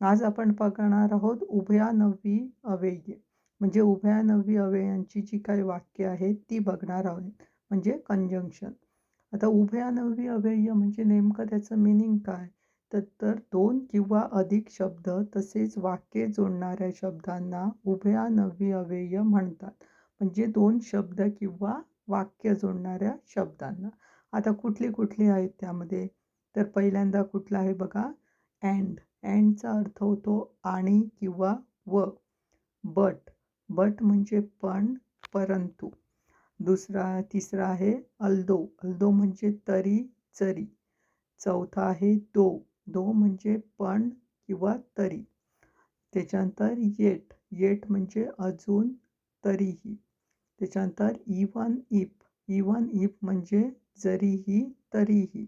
आज आपण बघणार आहोत उभयानवी अव्यय म्हणजे उभयानवी अव्ययांची जी काही वाक्य आहेत ती बघणार आहोत. म्हणजे कंजंक्शन आता उभयानवी अव्यय म्हणजे नेमकं त्याचं मिनिंग काय? तर तर दोन किंवा अधिक शब्द तसेच वाक्य जोडणाऱ्या शब्दांना उभयानवी अव्यय म्हणतात. म्हणजे दोन शब्द किंवा वाक्य जोडणाऱ्या शब्दांना. आता कुठली कुठली आहेत त्यामध्ये? तर पहिल्यांदा कुठला आहे बघा? अँड अँडचा अर्थ होतो आणि किंवा व. बट. बट म्हणजे पण परंतु. दुसरा तिसरा आहे अल्दो. अल्दो म्हणजे तरी जरी. चौथा आहे दो. दो म्हणजे पण किंवा तरी. त्याच्यानंतर येट. येट म्हणजे अजून तरीही. त्याच्यानंतर इवन इफ. इवन इफ म्हणजे जरीही तरीही.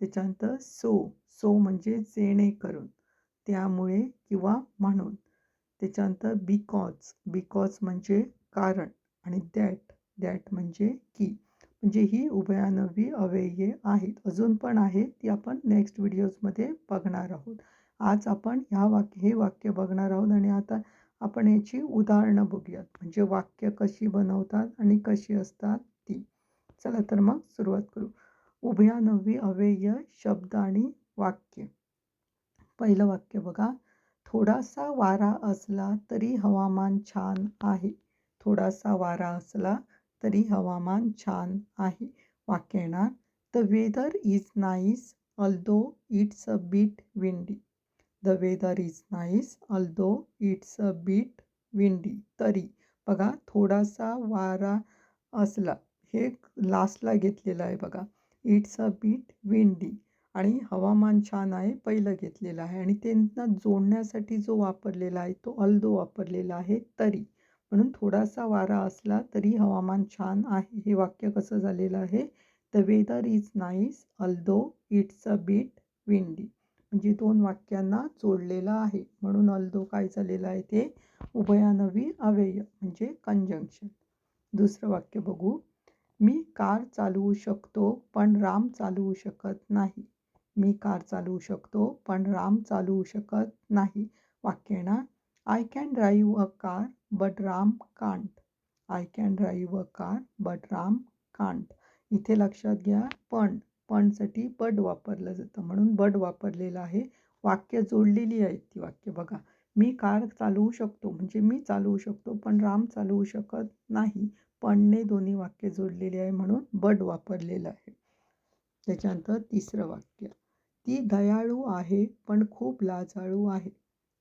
त्याच्यानंतर सो. सो म्हणजे जेणेकरून. त्यामुळे किंवा म्हणून. त्याच्यानंतर बिकॉज बिकॉज म्हणजे कारण आणि दॅट दॅट म्हणजे की. म्हणजे ही उभयानवी अव्यये आहेत. अजून पण आहेत ती आपण नेक्स्ट व्हिडिओजमध्ये बघणार आहोत. आज आपण ह्या वाक्य हे वाक्य बघणार आहोत आणि आता आपण याची उदाहरणं बघूयात. म्हणजे वाक्य कशी बनवतात आणि कशी असतात ती. चला तर मग सुरुवात करू. उभयानवी अव्यय शब्द आणि वाक्य. पहिलं वाक्य बघा. थोडासा वारा असला तरी हवामान छान आहे. थोडासा वारा असला तरी हवामान छान आहे. वाक्य येणार. The weather is nice although it's a bit windy the weather is nice although it's a bit windy तरी बघा थोडासा वारा असला. हे लास्टला घेतलेलं आहे बघा. इट्स अ बीट विंडी आणि हवामान छान आहे पहिलं घेतलेलं आहे आणि त्यांना जोडण्यासाठी जो वापरलेला आहे तो अल्दो वापरलेला आहे तरी. म्हणून थोडासा वारा असला तरी हवामान छान आहे. हे वाक्य कसं झालेलं आहे? The weather is nice although it's a bit windy. म्हणजे दोन वाक्यांना जोडलेलं आहे. म्हणून अल्दो काय झालेलं आहे ते? उभयानवी अव्यय म्हणजे कंजंक्शन दुसरं वाक्य बघू. मी कार चालवू शकतो पण राम चालवू शकत नाही. मी कार चालवू शकतो पण राम चालवू शकत नाही. वाक्य येणार I can drive a car but Ram can't I can drive a car but Ram can't इथे लक्षात घ्या पण पणसाठी बट वापरलं जातं. म्हणून बट वापरलेलं आहे. वाक्य जोडलेली आहेत ती वाक्य. बघा मी कार चालवू शकतो म्हणजे मी चालवू शकतो पण राम चालवू शकत नाही. पणने दोन्ही वाक्य जोडलेली आहे म्हणून बट वापरलेलं आहे. त्याच्यानंतर तिसरं वाक्य. ती दयाळू आहे पण खूप लाजाळू आहे.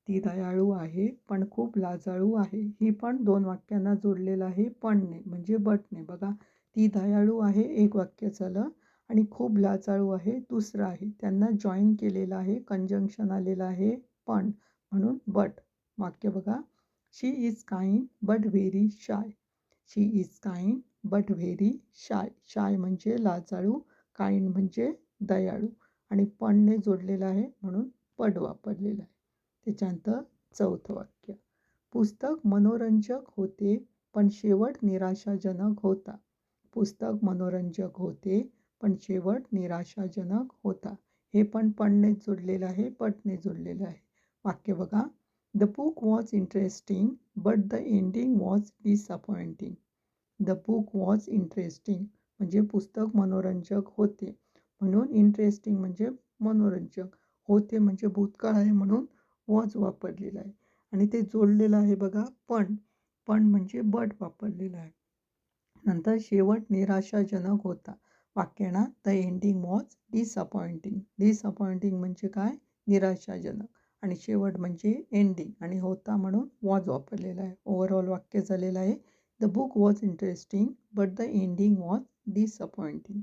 ती दयाळू आहे पण खूप लाजाळू आहे. ही पण दोन वाक्यांना जोडलेलं आहे पणने म्हणजे बटने बघा ती दयाळू आहे एक वाक्य झालं आणि खूप लाजाळू आहे दुसरं आहे. त्यांना जॉईन केलेलं आहे कंजंक्शन आलेलं आहे पण म्हणून बट. वाक्य बघा she is kind but very shy she is kind but very shy shy म्हणजे लाजाळू काइंड म्हणजे दयाळू. आणि पणने जोडलेलं आहे म्हणून पड वापरलेलं आहे. त्याच्यानंतर चौथं वाक्य. पुस्तक मनोरंजक होते पण शेवट निराशाजनक होता. पुस्तक मनोरंजक होते पण शेवट निराशाजनक होता. हे पण पणने जोडलेलं आहे पटने जोडलेलं आहे. वाक्य बघा. The book was interesting but the ending was disappointing the book was interesting म्हणजे पुस्तक मनोरंजक होते. म्हणून इंटरेस्टिंग म्हणजे मनोरंजक. होते म्हणजे भूतकाळ आहे म्हणून वॉज वापरलेलं आहे. आणि ते जोडलेलं आहे बघा पण पण म्हणजे बट वापरलेलं आहे. नंतर शेवट निराशाजनक होता. वाक्याना the ending was disappointing disappointing म्हणजे काय? निराशाजनक. आणि शेवट म्हणजे एंडिंग आणि होता म्हणून वॉज वापरलेला आहे. ओव्हरऑल वाक्य झालेलं आहे. The book was interesting but the ending was disappointing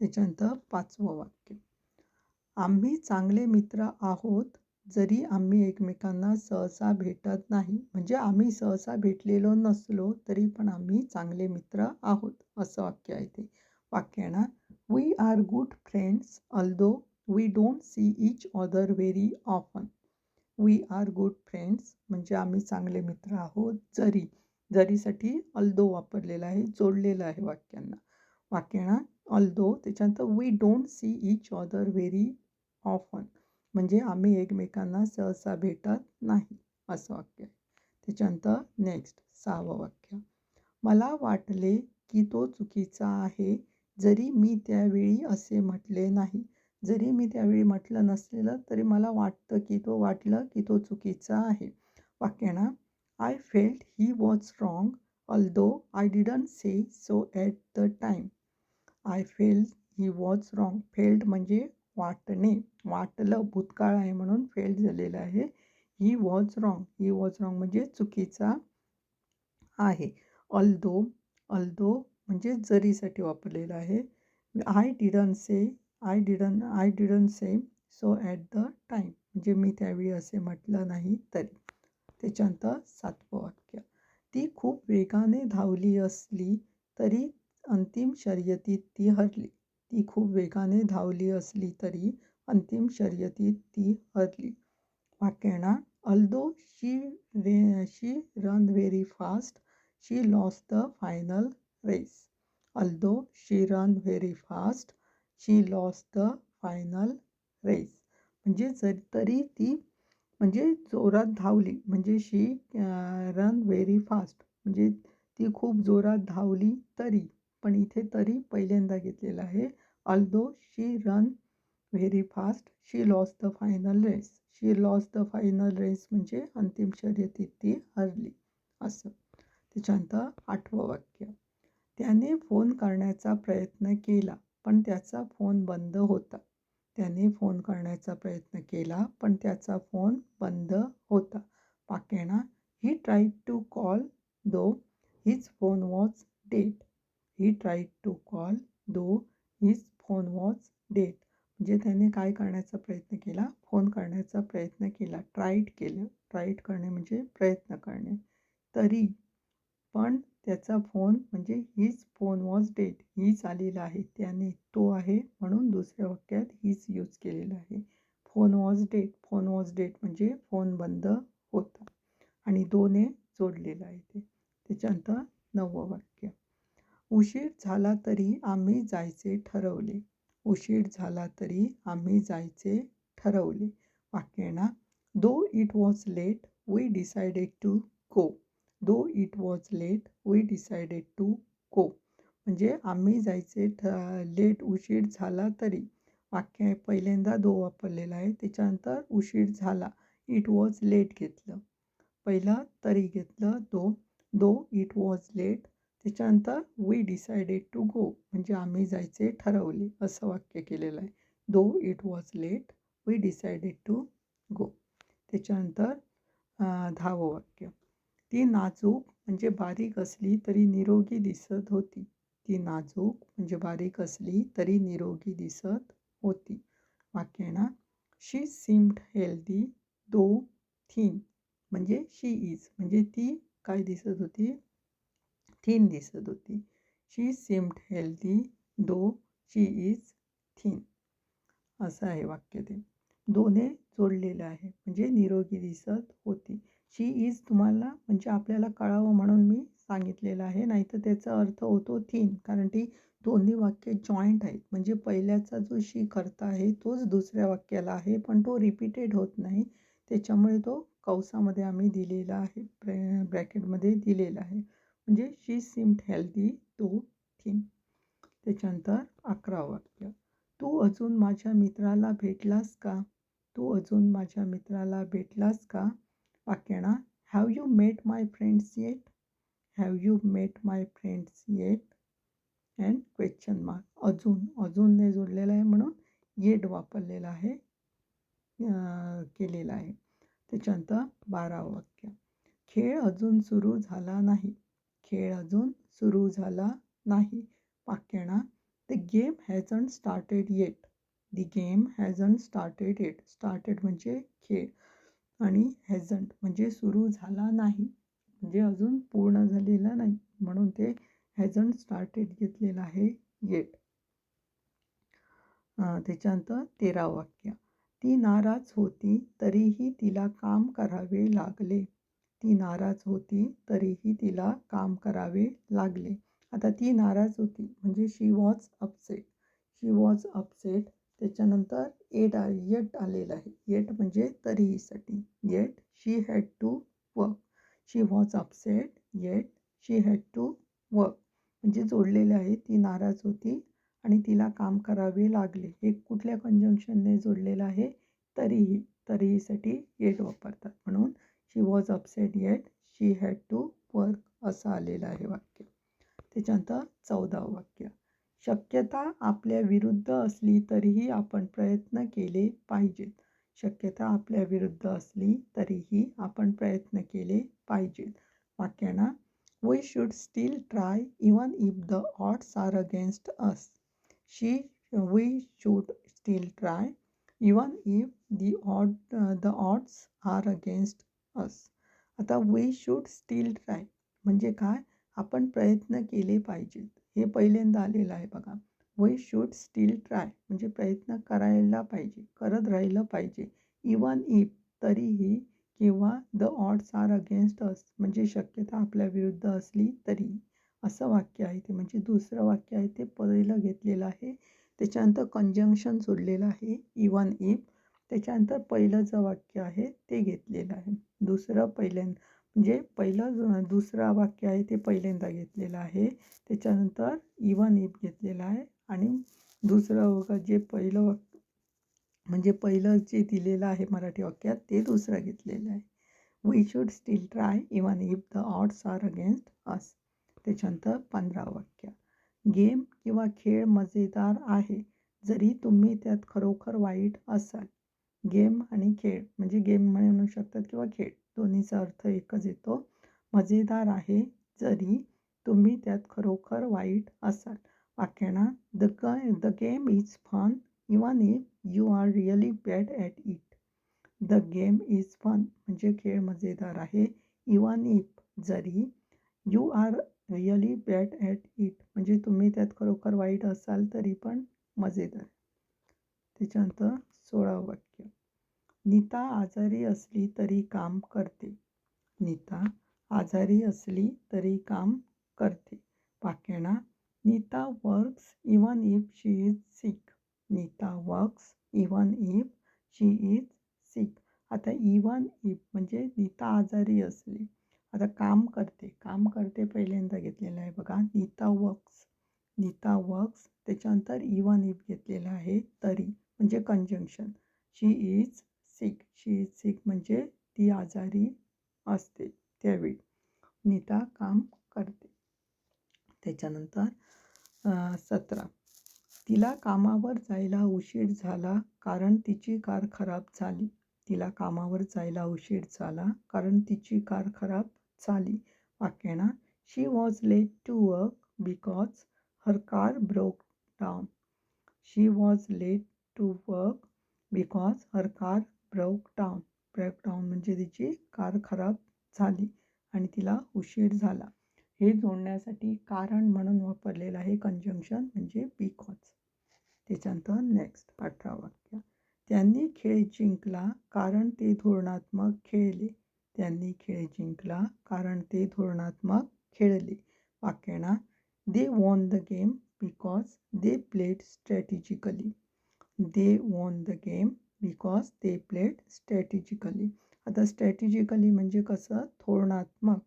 त्याच्यानंतर पाचवं वाक्य. आम्ही चांगले मित्र आहोत जरी आम्ही एकमेकांना सहसा भेटत नाही. म्हणजे आम्ही सहसा भेटलेलो नसलो तरी पण आम्ही चांगले मित्र आहोत असं वाक्य आहे ते. वाक्याना we are good friends although we don't see each other very often we are good friends म्हणजे आम्ही चांगले मित्र आहोत जरी. जरीसाठी अल्दो वापरलेला आहे जोडलेलं आहे वाक्यांना. वाक्याना अल्दो त्याच्यानंतर we don't see each other very often म्हणजे आम्ही एकमेकांना सहसा भेटत नाही असं वाक्य आहे. त्याच्यानंतर नेक्स्ट सहावं वाक्य. मला वाटले की तो चुकीचा आहे जरी मी त्यावेळी असे म्हटले नाही. जरी मी त्यावेळी म्हटलं नसलेलं तरी मला वाटतं की तो वाटलं की तो चुकीचा आहे. वाक्याना I felt he was strong although I didn't say so at the time I fell he was wrong felt म्हणजे वाटणे. वाटलं भूतकाळ आहे म्हणून फेल्ड झालेलं आहे. He was wrong he was wrong म्हणजे चुकीचा आहे. अल्दो अल्दो म्हणजे जरीसाठी वापरलेलं आहे. I didn't say I didn't I didn't say so at the time म्हणजे मी त्यावेळी असे म्हटलं नाही तरी. त्याच्यानंतर सातवं वाक्य. ती खूप वेगाने धावली असली तरी अंतिम शर्यतीत ती हरली. ती खूप वेगाने धावली असली तरी अंतिम शर्यतीत ती हरली. वाक्यणा although she ray she ran very fast. She lost the final race. Although she ran very fast. She lost the final race. म्हणजे जरी तरी ती म्हणजे जोरात धावली. म्हणजे शी रन व्हेरी फास्ट. म्हणजे ती खूप जोरात धावली तरी. पण इथे तरी पहिल्यांदा घेतलेला आहे. Although she ran very fast she lost the final race she lost the final race म्हणजे अंतिम शर्यतीत ती हरली असं. त्याच्यानंतर आठवं वाक्य. त्याने फोन करण्याचा प्रयत्न केला पण त्याचा फोन बंद होता. त्याने फोन करण्याचा प्रयत्न केला पण त्याचा फोन बंद होता. पाकेणा he tried to call though his phone was dead he tried to call though his phone was dead म्हणजे त्याने काय करण्याचा प्रयत्न केला? फोन करण्याचा प्रयत्न केला. ट्राईट केलं. ट्राईट करणे म्हणजे प्रयत्न करणे. तरी पण त्याचा फोन म्हणजे हीच फोन वॉज डेट हीच आलेला आहे. त्याने तो आहे म्हणून दुसऱ्या वाक्यात हीच यूज केलेलं आहे. Phone was dead phone was dead म्हणजे फोन बंद होता. आणि दोने जोडलेलं आहे ते. त्याच्यानंतर नववं वाक्य. उशीर झाला तरी आम्ही जायचे ठरवले. उशीर झाला तरी आम्ही जायचे ठरवले. वाक्याना though it was late we decided to go though it was late we decided to go म्हणजे आम्ही जायचे ठ लेट उशीर झाला तरी. वाक्य पहिल्यांदा दो वापरलेला आहे. त्याच्यानंतर उशीर झाला. इट वॉज लेट घेतलं. पहिलं तरी घेतलं though though it was late त्याच्यानंतर वी डिसायडेड टू गो म्हणजे आम्ही जायचे ठरवले. असं वाक्य केलेलं आहे. Though it was late we decided to go त्याच्यानंतर दहावं वाक्य. ती नाजूक म्हणजे बारीक असली तरी निरोगी दिसत होती. ती नाजूक म्हणजे बारीक असली तरी निरोगी दिसत होती. वाक्याना she seemed healthy though thin म्हणजे शी इज म्हणजे ती काय दिसत होती? थीन दिसत होती. She seemed healthy though she is thin. असं आहे वाक्य ते. दोन्ही जोडलेलं आहे. म्हणजे निरोगी दिसत होती. शी इज तुम्हाला म्हणजे आपल्याला कळावं म्हणून मी सांगितलेलं आहे. नाहीतर त्याचा अर्थ होतो थीन. कारण ती दोन्ही वाक्य जॉईंट आहेत. म्हणजे पहिल्याचा जो शी करता आहे तोच दुसऱ्या वाक्याला आहे. पण तो रिपीटेड होत नाही. त्याच्यामुळे तो कौसामध्ये आम्ही दिलेला आहे. ब्रॅ ब्रॅकेटमध्ये दिलेला आहे. म्हणजे she seemed healthy though thin त्याच्यानंतर अकरा वाक्य तू अजून माझ्या मित्राला भेटलास का? तू अजून माझ्या मित्राला भेटलास का? वाक्यणा have you met my friends yet have you met my friends yet and question mark अजून अजूनने जोडलेलं आहे म्हणून येट वापरलेलं आहे केलेलं आहे. त्याच्यानंतर बारावं वाक्य. खेळ अजून सुरू झाला नाही. खेळ अजून सुरू झाला नाही. वाक्याणा the game hasn't started yet the game hasn't started yet started म्हणजे खेळ आणि हॅझंट म्हणजे सुरू झाला नाही. म्हणजे अजून पूर्ण झालेला नाही. म्हणून ते हॅझंट स्टार्टेड घेतलेलं आहे येट त्याच्यानंतर तेरा वाक्य. ती नाराज होती तरीही तिला काम करावे लागले. ती नाराज होती तरीही तिला काम करावे लागले. आता ती नाराज होती म्हणजे she was upset she was upset त्याच्यानंतर एट आ येट आलेलं आहे. येट म्हणजे तरीहीसाठी. Yet she had to work she was upset yet she had to work म्हणजे जोडलेले आहे ती नाराज होती आणि तिला काम करावे लागले. हे कुठल्या कंजंक्शनने जोडलेलं आहे? तरीही तरीहीसाठी येट वापरतात. म्हणून she was upset yet she had to work असं आलेलं आहे वाक्य. त्याच्यानंतर चौदावं वाक्य. शक्यता आपल्या विरुद्ध असली तरीही आपण प्रयत्न केले पाहिजेत. शक्यता आपल्या विरुद्ध असली तरीही आपण प्रयत्न केले पाहिजेत. वाक्यांना we should still try even if the odds are against us she we should still try even if the odd the odds are against us आता वी शूड स्टील ट्राय म्हणजे काय? आपण प्रयत्न केले पाहिजेत हे पहिल्यांदा आलेलं आहे बघा. वी शूड स्टील ट्राय म्हणजे प्रयत्न करायला पाहिजे. करत राहिलं पाहिजे. इवन इफ तरीही किंवा the odds are against us म्हणजे शक्यता आपल्या विरुद्ध असली तरी. असं वाक्य आहे ते. म्हणजे दुसरं वाक्य आहे ते पहिलं घेतलेलं आहे. त्याच्यानंतर कंजंक्शन सोडलेलं आहे. इवन इफ त्याच्यानंतर पहिलं जे वाक्य आहे ते घेतलेलं आहे. दुसरं पहिल्यांदा म्हणजे पहिलं दुसरं वाक्य आहे ते पहिल्यांदा घेतलेलं आहे. त्याच्यानंतर इवन इफ घेतलेलं आहे आणि दुसरं जे पहिलं वाक्य म्हणजे पहिलं जे दिलेलं आहे मराठी वाक्यात ते दुसरं घेतलेलं आहे. We should still try even if the odds are against us त्याच्यानंतर पंधरा वाक्य. गेम किंवा खेळ मजेदार आहे. जरी तुम्ही त्यात खरोखर वाईट असाल गेम आणि खेळ. म्हणजे गेम म्हणू शकतात किंवा खेळ. दोन्हीचा अर्थ एकच येतो. मजेदार आहे जरी तुम्ही त्यात खरोखर वाईट असाल. वाक्याना द ग the game is fun even if you are really bad at it. The game is fun म्हणजे खेळ मजेदार आहे. इवन इफ जरी you are really bad at it. म्हणजे तुम्ही त्यात खरोखर वाईट असाल तरी पण मजेदार. त्याच्यानंतर सोळावं वाक्य. नीता आजारी असली तरी काम करते. नीता आजारी असली तरी काम करते. पाकेणा Neeta works even if she is sick Neeta works even if she is sick आता इवन इफ म्हणजे नीता आजारी असली. आता काम करते. काम करते पहिल्यांदा घेतलेलं आहे बघा. नीता वर्क्स नीता वर्क्स त्याच्यानंतर इवन इफ घेतलेलं आहे तरी. म्हणजे conjunction she is sick she is sick म्हणजे ती आजारी असते त्यावेळी. नीता काम करते. त्याच्यानंतर सतरा. तिला कामावर जायला उशीर झाला कारण तिची कार खराब झाली. तिला कामावर जायला उशीर झाला कारण तिची कार खराब झाली. वाक्याना she was late to work because her car broke down she was late to work because her car broke down break down म्हणजे तिची कार खराब झाली आणि तिला उशीर झाला. हे जोडण्यासाठी कारण म्हणून वापरलेलं आहे कंजंक्शन म्हणजे बिकॉज त्याच्यानंतर नेक्स्ट अठरा वाक्य. त्यांनी खेळ जिंकला कारण ते धोरणात्मक खेळले. त्यांनी खेळ जिंकला कारण ते धोरणात्मक खेळले. वाक्याना they won the game because they played strategically they won the game because they played strategically आता स्ट्रॅटेजिकली म्हणजे कसं? धोरणात्मक.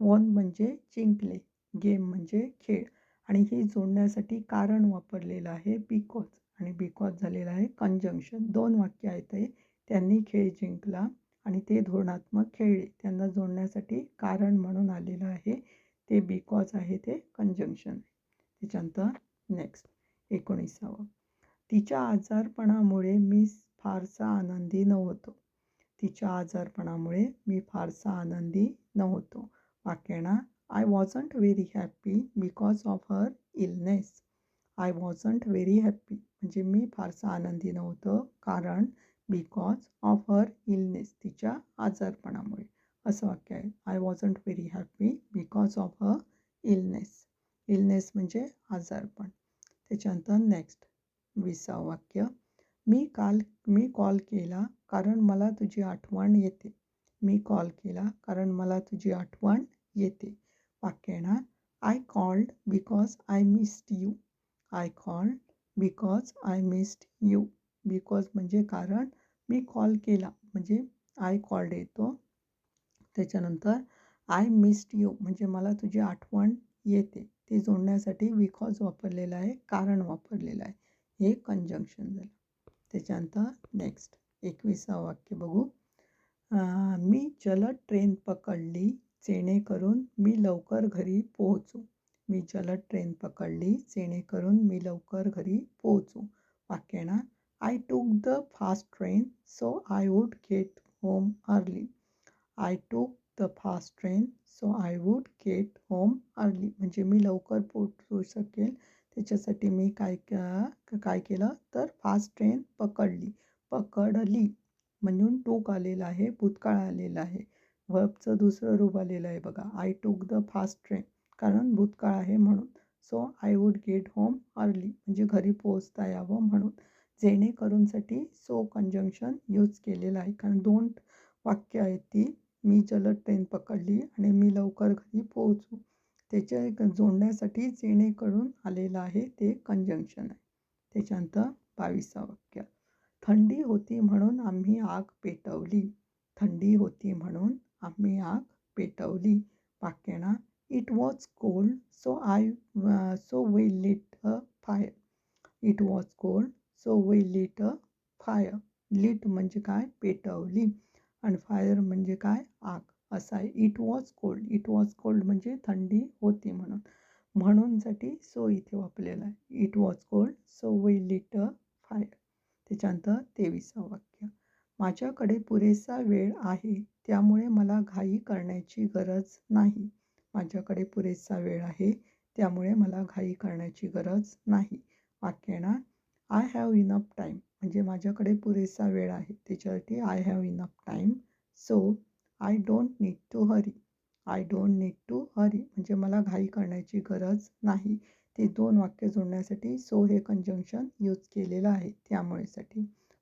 वॉन म्हणजे जिंकले. गेम म्हणजे खेळ. आणि हे जोडण्यासाठी कारण वापरलेलं आहे बिकॉज आणि बिकॉज झालेलं आहे कंजंक्शन दोन वाक्य आहेत त्यांनी खेळ जिंकला आणि ते धोरणात्मक खेळले त्यांना जोडण्यासाठी कारण म्हणून आलेलं आहे ते बिकॉज आहे ते कंजंक्शन त्याच्यानंतर नेक्स्ट एकोणीसावं. तिच्या आजारपणामुळे मी फारसा आनंदी नव्हतो. तिच्या आजारपणामुळे मी फारसा आनंदी नव्हतो. वाकेणा I wasn't very happy because of her illness I wasn't very happy म्हणजे मी फारसा आनंदी नव्हतं कारण बिकॉज ऑफ हर इलनेस तिच्या आजारपणामुळे. असं वाक्य आहे. I wasn't very happy because of a illness illness म्हणजे आजारपण. त्याच्यानंतर नेक्स्ट विसावं वाक्य. मी काल मी कॉल केला कारण मला तुझी आठवण येते. मी कॉल केला कारण मला तुझी आठवण येते. वाक्य ना I called because I missed you I called because I missed you because म्हणजे कारण मी कॉल केला. म्हणजे आय कॉल्ड येतो. त्याच्यानंतर आय मिस्ड यू म्हणजे मला तुझी आठवण येते. ते जोडण्यासाठी बिकॉज वापरलेलं आहे कारण वापरलेलं आहे. हे कंजंक्शन झालं. त्याच्यानंतर नेक्स्ट एकविसा वाक्य बघू. मी जलद ट्रेन पकडली जेणेकरून मी लवकर घरी पोहोचू. मी जलद ट्रेन पकडली जेणेकरून मी लवकर घरी पोहोचू. वाक्य ना I took the fast train so I would get home early I took the fast train so I would get home early म्हणजे मी लवकर पोचू शकेल त्याच्यासाठी मी काय काय केलं तर फास्ट ट्रेन पकडली. पकडली म्हणून टूक आलेलं आहे भूतकाळ आलेला आहे. वर्बचं दुसरं रूप आलेलं आहे बघा. I took the fast train कारण भूतकाळ आहे म्हणून. So I would get home early म्हणजे घरी पोहोचता यावं म्हणून. जेणेकरूनसाठी सो कंजंक्शन यूज केलेलं आहे. कारण दोन वाक्य आहेत ती. मी जलद ट्रेन पकडली आणि मी लवकर घरी पोहोचू. त्याच्या जोडण्यासाठी जेणेकरून आलेलं आहे ते कंजंक्शन आहे. त्याच्यानंतर बावीसा वाक्य. थंडी होती म्हणून आम्ही आग पेटवली. थंडी होती म्हणून आम्ही आग पेटवली. वाक्यणा it was cold so I so we lit a fire it was cold so we lit a fire lit म्हणजे काय? पेटवली. आणि फायर म्हणजे काय? आग. असं आहे. It was cold it was cold म्हणजे थंडी होती म्हणून. म्हणूनसाठी सो इथे वापरलेलं आहे. It was cold so we lit a fire त्याच्यानंतर तेविसावं वाक्य. माझ्याकडे पुरेसा वेळ आहे. त्यामुळे मला घाई करण्याची गरज नाही. माझ्याकडे पुरेसा वेळ आहे. त्यामुळे मला घाई करण्याची गरज नाही. वाक्य येणार. आय हॅव इनफ टाईम म्हणजे माझ्याकडे पुरेसा वेळ आहे. त्याच्यासाठी I have enough time so I don't need to hurry I don't need to hurry म्हणजे मला घाई करण्याची गरज नाही. ते दोन वाक्य जोडण्यासाठी सो हे कंजंक्शन यूज केलेलं आहे त्यामुळेसाठी.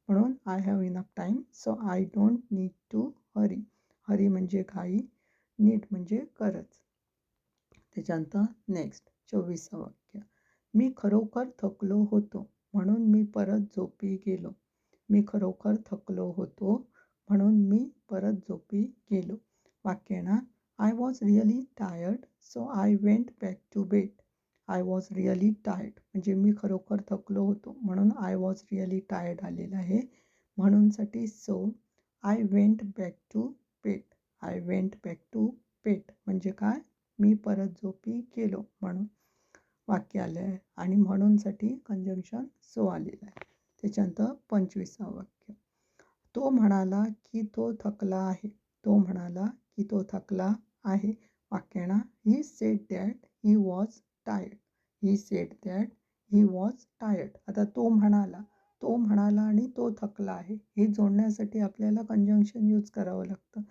म्हणून I have enough time so I don't need to hurry hurry म्हणजे घाई नीट म्हणजे गरज. त्याच्यानंतर नेक्स्ट चोवीसं वाक्य. मी खरोखर थकलो होतो म्हणून मी परत झोपी गेलो. मी खरोखर थकलो होतो म्हणून मी परत झोपी गेलो. वाक्यना I was really tired so I went back to bed I was really tired म्हणजे मी खरोखर थकलो होतो. म्हणून आय वॉज रिअली टायर्ड आलेलं आहे. म्हणूनसाठी so I went back to bed I went back to bed म्हणजे काय? मी परत झोपी गेलो म्हणून वाक्य आलं आहे आणि म्हणूनसाठी कंजंक्शन सो आलेलं आहे. त्याच्यानंतर पंचवीसावं वाक्य. तो म्हणाला की तो थकला आहे. तो म्हणाला की तो थकला आहे. वाक्याना he said that he was tired he said that he was tired आता तो म्हणाला तो म्हणाला आणि तो थकला आहे. हे जोडण्यासाठी आपल्याला कंजंक्शन यूज करावं लागतं.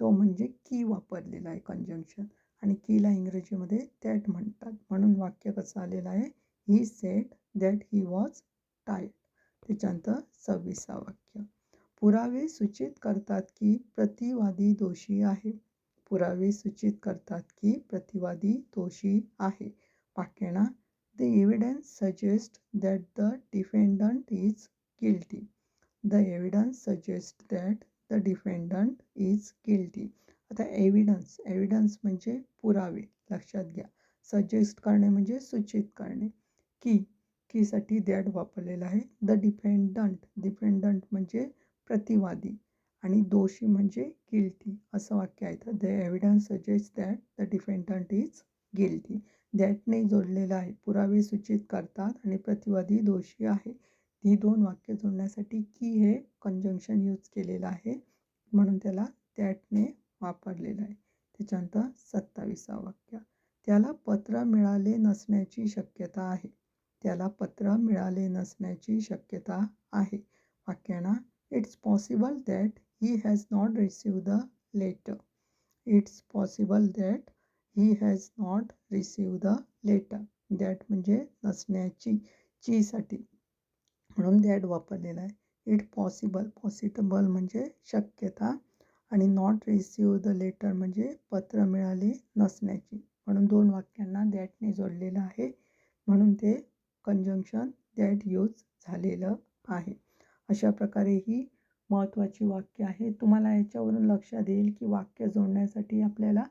तो म्हणजे की वापरलेला आहे कंजंक्शन आणि कीला इंग्रजीमध्ये दॅट म्हणतात. म्हणून वाक्य कसं आलेलं आहे? He said that he was tired त्याच्यानंतर सव्वीसा वाक्य. पुरावे सूचित करतात की प्रतिवादी दोषी आहे. पुरावे सूचित करतात की प्रतिवादी दोषी आहे. वाक्याना the evidence suggest that the defendant is guilty the evidence suggest that the defendant is guilty आता एव्हिडन्स एव्हिडन्स म्हणजे पुरावे लक्षात घ्या. सजेस्ट करणे म्हणजे सूचित करणे. की कीसाठी दॅट वापरलेलं आहे. द डिफेंडंट डिफेंडंट म्हणजे प्रतिवादी आणि दोषी म्हणजे गिल्टी असं वाक्य आहे. तर the evidence suggest that the defendant is guilty दॅटने जोडलेलं आहे. पुरावे सूचित करतात आणि प्रतिवादी दोषी आहे. ही दोन वाक्य जोडण्यासाठी की हे कंजंक्शन यूज केलेलं आहे. म्हणून त्याला दॅटने वापरलेलं आहे. त्याच्यानंतर सत्तावीसा वाक्य. त्याला पत्र मिळाले नसण्याची शक्यता आहे. त्याला पत्र मिळाले नसण्याची शक्यता आहे. वाक्यांना it's possible that he has not receive the letter it's possible that he has not receive the letter that म्हणजे नसण्याची चीसाठी म्हणून दॅट वापरलेला आहे. इट पॉसिबल पॉसिटेबल म्हणजे शक्यता आणि नॉट रिसिव्ह द लेटर म्हणजे पत्र मिळाले नसण्याची. म्हणून दोन वाक्य दॅटने जोडलेलं आहे म्हणून ते कंजंक्शन दॅट यूज झालेलं आहे अशा प्रकारे ही महत्त्वाची वाक्य आहे. तुम्हाला याच्यावरून लक्षात येईल की वाक्य जोडण्यासाठी आपल्याला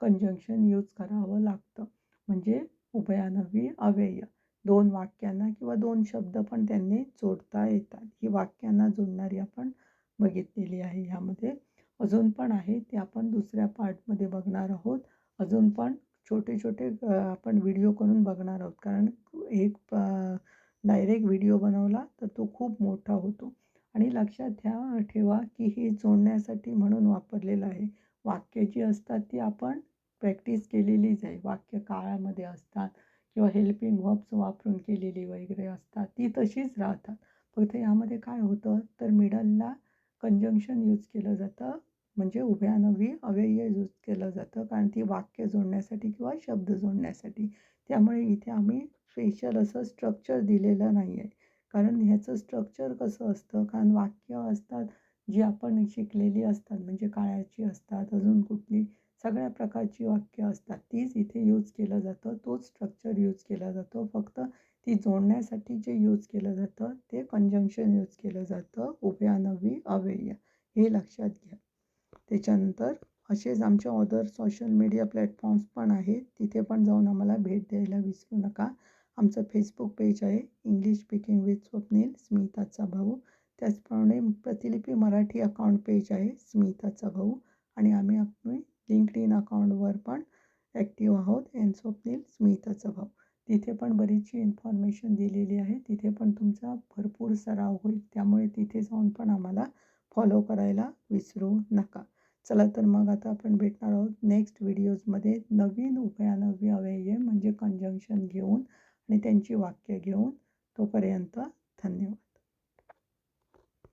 कंजंक्शन यूज करावं लागतं. म्हणजे उभयानवी अव्यय. दोन वाक्यांना किंवा दोन शब्द पण त्यांनी जोडता येतात. ही वाक्यांना जोडणारी आपण बघितलेली आहे. ह्यामध्ये अजून पण आहे. ते आपण दुसऱ्या पार्टमध्ये बघणार आहोत. अजून पण छोटे छोटे आपण व्हिडिओ करून बघणार आहोत. कारण एक डायरेक्ट व्हिडिओ बनवला तर तो खूप मोठा होतो. आणि लक्षात ठ्या ठेवा की हे जोडण्यासाठी म्हणून वापरलेलं आहे. वाक्य जी असतात ती आपण प्रॅक्टिस केलेलीच आहे. वाक्य काळामध्ये असतात किंवा हेल्पिंग वर्ब्स वापरून केलेली वगैरे असतात ती तशीच राहतात. फक्त यामध्ये काय होतं तर मिडलला कंजंक्शन यूज केलं जातं म्हणजे उभ्यानवी अव्यय यूज केलं जातं कारण ती वाक्य जोडण्यासाठी किंवा शब्द जोडण्यासाठी. त्यामुळे इथे आम्ही स्पेशल असं स्ट्रक्चर दिलेलं नाही आहे कारण ह्याचं स्ट्रक्चर कसं असतं? कारण वाक्य असतात जी आपण शिकलेली असतात म्हणजे काळाची असतात अजून कुठली सगळ्या प्रकारची वाक्य असतात. तीच इथे यूज केलं जातं तोच स्ट्रक्चर यूज केला जातो. फक्त ती जोडण्यासाठी जे यूज केलं जातं ते कंजंक्शन यूज केलं जातं. उभ्यानवी अव्यय. हे लक्षात घ्या. त्याच्यानंतर असेच आमच्या अदर सोशल मीडिया प्लॅटफॉर्म्स पण आहेत. तिथे पण जाऊन आम्हाला भेट द्यायला विसरू नका. आमचं फेसबुक पेज आहे इंग्लिश स्पीकिंग विथ स्वप्नील स्मिताचा भाऊ. त्याचप्रमाणे प्रतिलिपी मराठी अकाउंट पेज आहे स्मिताचा भाऊ. आणि आम्ही आपली लिंकड इन अकाउंटवर पण ॲक्टिव्ह आहोत एन स्वप्नील स्मिताचा भाऊ. तिथे पण बरीचशी इन्फॉर्मेशन दिलेली आहे. तिथे पण तुमचा भरपूर सराव होईल. त्यामुळे तिथे जाऊन पण आम्हाला फॉलो करायला विसरू नका. चला तर मग आता आपण भेटणार आहोत नेक्स्ट व्हिडिओजमध्ये नवीन उभयानवी अव्यय म्हणजे कंजंक्शन घेऊन आणि त्यांची वाक्य घेऊन तोपर्यंत धन्यवाद.